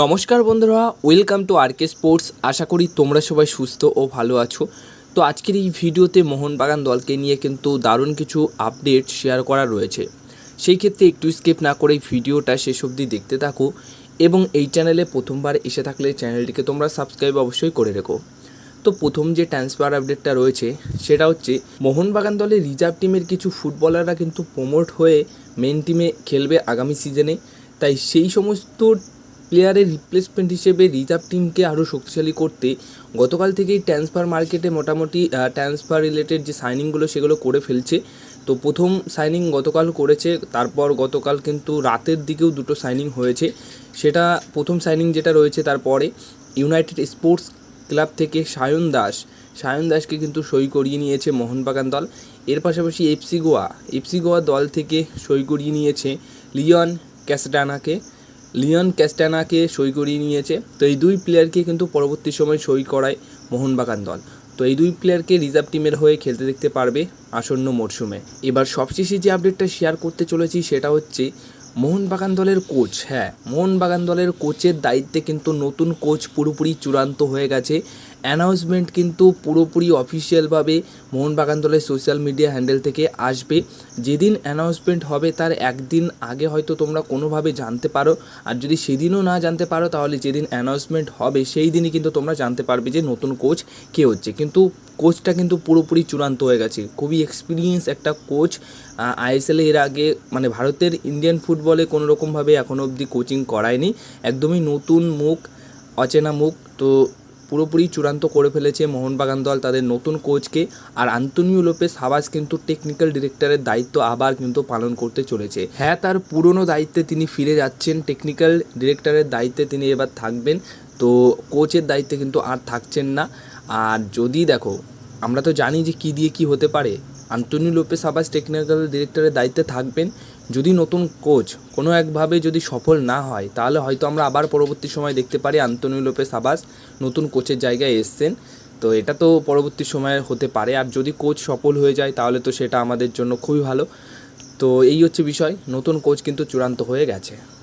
নমস্কার বন্ধুরা welcome to R K sports আশা করি তোমরা সবাই সুস্থ ও ভালো আছো। তো আজকের এই ভিডিওতে মোহনবাগান দলকে নিয়ে কিন্তু দারুণ কিছু আপডেট শেয়ার করা রয়েছে। সেই ক্ষেত্রে একটু স্কিপ না করে ভিডিওটা শেষ অবধি দেখতে থাকো এবং এই চ্যানেলে প্রথমবার এসে থাকলে চ্যানেলটিকে তোমরা সাবস্ক্রাইব অবশ্যই করে রেখো। তো প্রথম যে ট্রান্সফার আপডেটটা রয়েছে, সেটা হচ্ছে মোহনবাগান দলের রিজার্ভ টিমের কিছু ফুটবলাররা কিন্তু প্রমোট হয়ে মেন টিমে খেলবে আগামী সিজনে তাই সেই সমস্ত প্লেয়ারের রিপ্লেসমেন্ট হিসেবে রিজার্ভ টিমকে আরও শক্তিশালী করতে গতকাল থেকেই ট্রান্সফার মার্কেটে মোটামুটি ট্রান্সফার রিলেটেড যে সাইনিংগুলো সেগুলো করে ফেলছে। তো প্রথম সাইনিং গতকাল করেছে, তারপর গতকাল কিন্তু রাতের দিকেও দুটো সাইনিং হয়েছে। সেটা প্রথম সাইনিং যেটা রয়েছে তারপরে ইউনাইটেড স্পোর্টস ক্লাব থেকে সায়ন দাস। সায়ন দাসকে কিন্তু সই করিয়ে নিয়েছে মোহনবাগান দল। এর পাশাপাশি এফসি গোয়া এফসি গোয়া দল থেকে সই করিয়ে নিয়েছে লিওন ক্যাসটানাকে। লিওন ক্যাস্টানাকে সই করিয়ে নিয়েছে। তো এই দুই প্লেয়ারকে কিন্তু পরবর্তী সময় সই করায় মোহনবাগান দল। তো এই দুই প্লেয়ারকে রিজার্ভ টিমের হয়ে খেলতে দেখতে পারবে আসন্ন মরশুমে এবার সবশেষে যে আপডেটটা শেয়ার করতে চলেছি সেটা হচ্ছে মোহনবাগান দলের কোচ হ্যাঁ মোহনবাগান দলের কোচের দায়িত্বে কিন্তু নতুন কোচ পুরোপুরি চূড়ান্ত হয়ে গেছে। অ্যানাউন্সমেন্ট কিন্তু পুরোপুরি অফিসিয়ালভাবে মোহনবাগান দলের সোশ্যাল মিডিয়া হ্যান্ডেল থেকে আসবে। যেদিন অ্যানাউন্সমেন্ট হবে তার একদিন আগে হয়তো তোমরা কোনোভাবে জানতে পারো। আর যদি সেদিনও না জানতে পারো, তাহলে যেদিন অ্যানাউন্সমেন্ট হবে সেই দিনই কিন্তু তোমরা জানতে পারবে যে নতুন কোচ কে হচ্ছে। কিন্তু কোচটা কিন্তু পুরোপুরি চূড়ান্ত হয়ে গেছে। খুবই এক্সপিরিয়েন্স একটা কোচ আইএসএলে এর আগে মানে ভারতের ইন্ডিয়ান ফুটবলে কোনো রকমভাবে এখনও অবধি কোচিং করায়নি। একদমই নতুন মুখ, অচেনা মুখ। তো পুরোপুরি চূড়ান্ত করে ফেলেছে মোহনবাগান দল তাদের নতুন কোচকে। আর আন্তনিও লোপেস হাবাস কিন্তু টেকনিক্যাল ডিরেক্টরের দায়িত্ব আবার কিন্তু পালন করতে চলেছে। হ্যাঁ তার পুরনো দায়িত্বে তিনি ফিরে যাচ্ছেন। টেকনিক্যাল ডিরেক্টরের দায়িত্বে তিনি এবার থাকবেন। তো কোচের দায়িত্বে কিন্তু আর থাকছেন না। আর যদি দেখো, আমরা তো জানি যে কী দিয়ে কি হতে পারে। আন্তনি লোপেস আবাস টেকনিক্যাল ডিরেক্টরের দায়িত্বে থাকবেন। যদি নতুন কোচ কোনো একভাবে যদি সফল না হয়, তাহলে হয়তো আমরা আবার পরবর্তী সময় দেখতে পারি আন্তনি লোপেস আবাস নতুন কোচের জায়গায় এসছেন। তো এটা তো পরবর্তী সময়ে হতে পারে। আর যদি কোচ সফল হয়ে যায়, তাহলে তো সেটা আমাদের জন্য খুবই ভালো। তো এই হচ্ছে বিষয়। নতুন কোচ কিন্তু চূড়ান্ত হয়ে গেছে।